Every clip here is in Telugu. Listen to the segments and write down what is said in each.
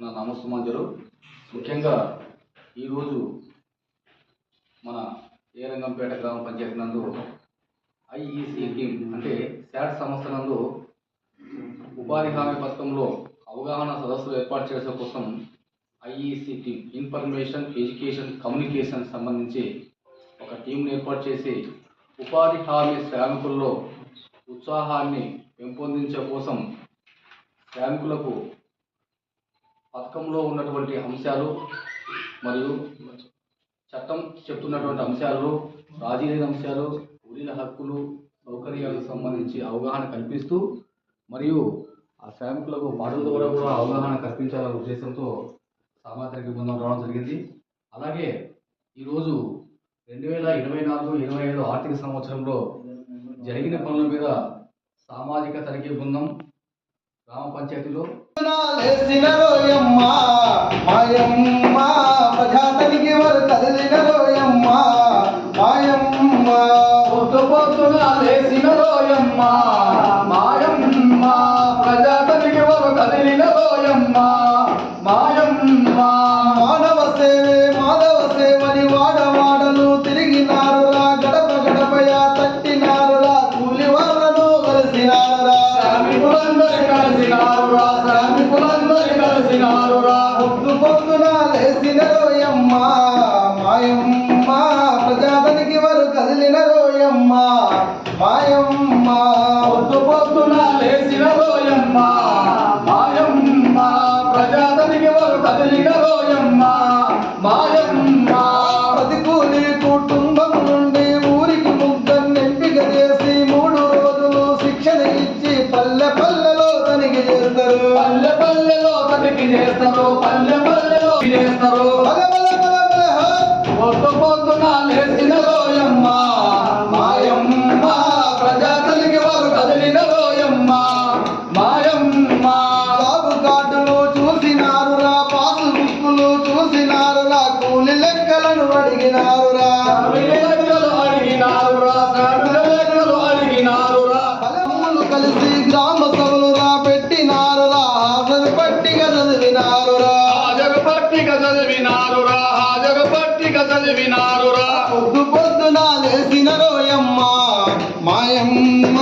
నా నామసుమాంజలు. ముఖ్యంగా ఈరోజు మన ఏ రంగంపేట గ్రామ పంచాయతీ నందు ఐఈసీ టీమ్ అంటే శాట్ సంస్థ నందు ఉపాధి హామీ పథకంలో అవగాహన సదస్సులు ఏర్పాటు చేయడం కోసం IEC team information education communication సంబంధించి ఒక టీంను ఏర్పాటు చేసి ఉపాధి హామీ శ్రామికుల్లో ఉత్సాహాన్ని పెంపొందించే కోసం శ్రామికులకు పథకంలో ఉన్నటువంటి అంశాలు మరియు చట్టం చెప్తున్నటువంటి అంశాలు రాజీ లేని అంశాలు కూలీల హక్కులు సౌకర్యాలకు సంబంధించి అవగాహన కల్పిస్తూ మరియు ఆ శ్రామికులకు పాటల ద్వారా కూడా అవగాహన కల్పించాలనే ఉద్దేశంతో సామాజిక బృందం రావడం జరిగింది. అలాగే ఈరోజు రెండు వేల ఇరవై నాలుగు ఇరవై ఐదు ఆర్థిక సంవత్సరంలో జరిగిన పనుల మీద సామాజిక తనిఖీ బృందం గ్రామ పంచాయతీలో తిరిగినారురా గడప గడపయ తట్టినారురా కూలి వాళ్ళను కలిసినారురా. శ్రామికులందరి కలిసినారురా శ్రామికులందరి కలిసినారురా పొద్దు పొద్దున లేసిన రోయమ్మ మాయమ్మ చేస్తారు పల్లె పల్లెలో చేస్తారు బల పొద్దు పొద్దున లేచిన రోయమ్మ మాయమ్మ ప్రజాతనికి వారు కదిలిన రోయమ్మ మాయమ్మ జాబు కార్డులు చూసినారురా పాసు బుక్కులు చూసినారురా కూలి లెక్కలను అడిగినారురా. పట్టిక చదివినారురా హాజరు పట్టిక చదివినారురా పొద్దు పొద్దున లేచిన రోయమ్మ మాయమ్మ.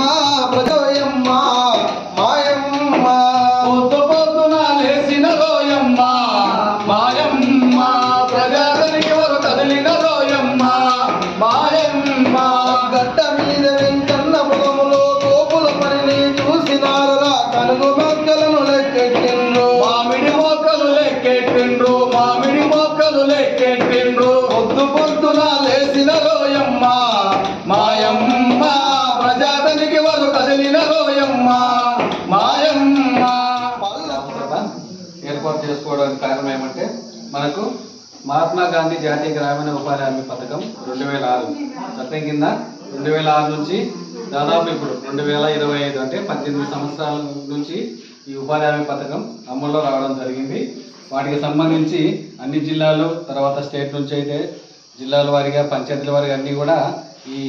చేసుకోవడానికి ఏమంటే మనకు మహాత్మా గాంధీ జాతీయ గ్రామీణ ఉపాధి హామీ పథకం రెండు వేల ఆరు చట్టం కింద రెండు వేల ఆరు నుంచి దాదాపు ఇప్పుడు రెండు వేల ఇరవై ఐదు అంటే పద్దెనిమిది సంవత్సరాల నుంచి ఈ ఉపాధి హామీ పథకం అమల్లో రావడం జరిగింది. వాటికి సంబంధించి అన్ని జిల్లాలు తర్వాత స్టేట్ నుంచి అయితే జిల్లాల వారిగా పంచాయతీల వారిగా అన్నీ కూడా ఈ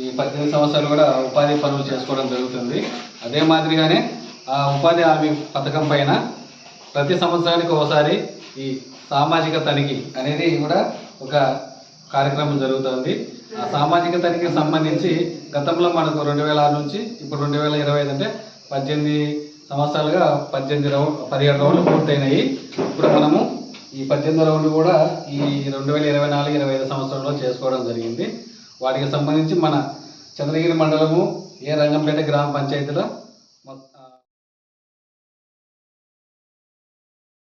ఈ పద్దెనిమిది సంవత్సరాలు కూడా ఉపాధి పనులు చేసుకోవడం జరుగుతుంది. అదే మాదిరిగానే ఆ ఉపాధి హామీ పథకం పైన ప్రతి సంవత్సరానికి ఒకసారి ఈ సామాజిక తనిఖీ అనేది కూడా ఒక కార్యక్రమం జరుగుతుంది. ఆ సామాజిక తనిఖీకి సంబంధించి గతంలో మనకు రెండు వేల ఆరు నుంచి ఇప్పుడు రెండు వేల ఇరవై ఐదు అంటే పద్దెనిమిది సంవత్సరాలుగా పద్దెనిమిది రౌండ్ పదిహేడు రౌండ్లు పూర్తయినాయి. ఇప్పుడు మనము ఈ పద్దెనిమిది రౌండ్లు కూడా ఈ రెండు వేల ఇరవై నాలుగు ఇరవై ఐదు సంవత్సరంలో చేసుకోవడం జరిగింది. వాటికి సంబంధించి మన చంద్రగిరి మండలము ఏ రంగంపేట గ్రామ పంచాయతీలో